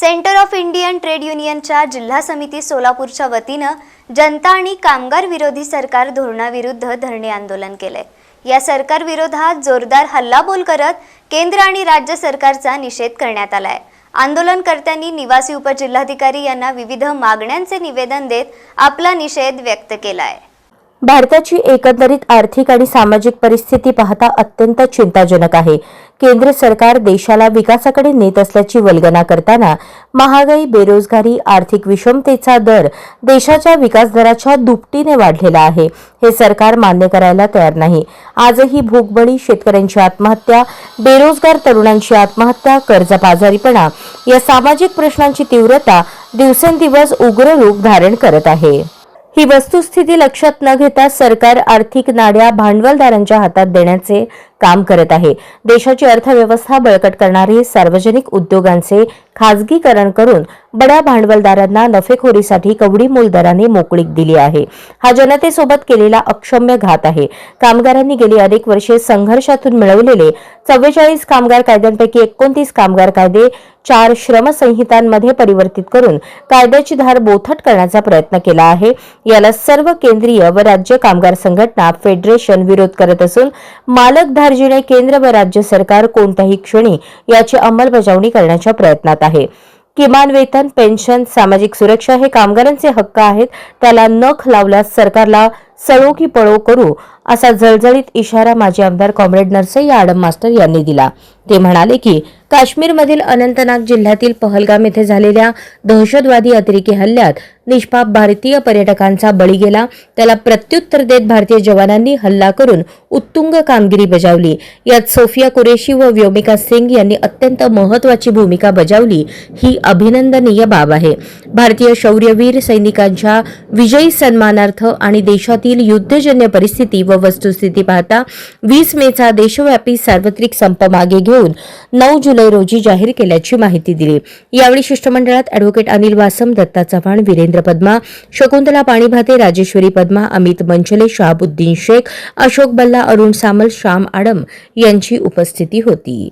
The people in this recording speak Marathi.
सेंटर ऑफ इंडियन ट्रेड युनियनच्या जिल्हा समिती सोलापूरच्या वतीनं जनता आणि कामगार विरोधी सरकार धोरणाविरुद्ध धरणे आंदोलन केलंय. या सरकार विरोधात जोरदार हल्लाबोल करत केंद्र आणि राज्य सरकारचा निषेध करण्यात आलाय. आंदोलनकर्त्यांनी निवासी उपजिल्हाधिकारी यांना विविध मागण्यांचे निवेदन देत आपला निषेध व्यक्त केलाय. भारताची एकंदरीत आर्थिक आणि सामाजिक परिस्थिती पाहता अत्यंत चिंताजनक आहे. केंद्र सरकार देशाला विकासाकडे नेत असल्याची वल्गना करताना महागाई बेरोजगारी आर्थिक विषमतेचा दर देशाच्या विकास दराच्या दुपटीने वाढलेला आहे. हे सरकार मान्य करायला तयार नाही. आजही भूकबळी शेतकऱ्यांची आत्महत्या बेरोजगार तरुणांची आत्महत्या कर्जबाजारीपणा या सामाजिक प्रश्नांची तीव्रता दिवसेंदिवस उग्र रूप धारण करत आहे. ही वस्तुस्थिती लक्षात न घेता सरकार आर्थिक नाड्या भांडवलदारांच्या हातात देण्याचे काम करत आहे. देशाची अर्थव्यवस्था बळकट करणारे सार्वजनिक उद्योगांचे खाजगीकरण करून बड्या भांडवलदारांना नफेखोरीसाठी कवडी मूल दराने मोकळीक दिली आहे. हा जनतेसोबत केलेला अक्षम्य घात आहे. कामगारांनी गेली अनेक वर्षे संघर्षातून मिळवलेले चव्वेचाळीस कामगार कायद्यांपैकी एकोणतीस कामगार कायदे चार श्रमसंहितांमध्ये परिवर्तित करून कायद्याची धार बोथट करण्याचा प्रयत्न केला आहे. याला सर्व केंद्रीय व राज्य कामगार संघटना फेडरेशन विरोध करत असून मालक धार्जिणे केंद्र व राज्य सरकार कोणत्याही क्षणी याची अंमलबजावणी करण्याच्या प्रयत्नात आहे. किमान वेतन पेन्शन सामाजिक सुरक्षा हे कामगारांचे हक्क आहेत. त्याला नख लावल्यास सरकारला सळो की पळो करू असा जळजळीत इशारा माजी आमदार कॉम्रेड नरसय्या आडम मास्टर यांनी दिला. ते म्हणाले की काश्मीरमधील अनंतनाग जिल्ह्यातील पहलगाम येथे झालेल्या दहशतवादी अतिरेकी हल्ल्यात निष्पाप भारतीय पर्यटकांचा बळी गेला. त्याला प्रत्युत्तर देत भारतीय जवानांनी हल्ला करून उत्तुंग कामगिरी बजावली. यात सोफिया कुरेशी व व्योमिका सिंग यांनी अत्यंत महत्वाची भूमिका बजावली. ही अभिनंदनीय बाब आहे. भारतीय शौर्यवीर सैनिकांच्या विजयी सन्मानार्थ आणि देशातील युद्धजन्य परिस्थिती व वस्तुस्थिती पाहता वीस मेचा देशव्यापी सार्वत्रिक संप मागे घेऊन नऊ जुलै रोजी जाहीर केल्याची माहिती दिली. यावेळी शिष्टमंडळात अॅडव्होकेट अनिल वासम दत्ता चव्हाण वीरेंद्र पद्मा शकुंतला पाणीभाते राजेश्वरी पद्मा अमित मंचले शहाबुद्दीन शेख अशोक बल्ला अरुण सामल श्याम आडम यांची उपस्थिती होती.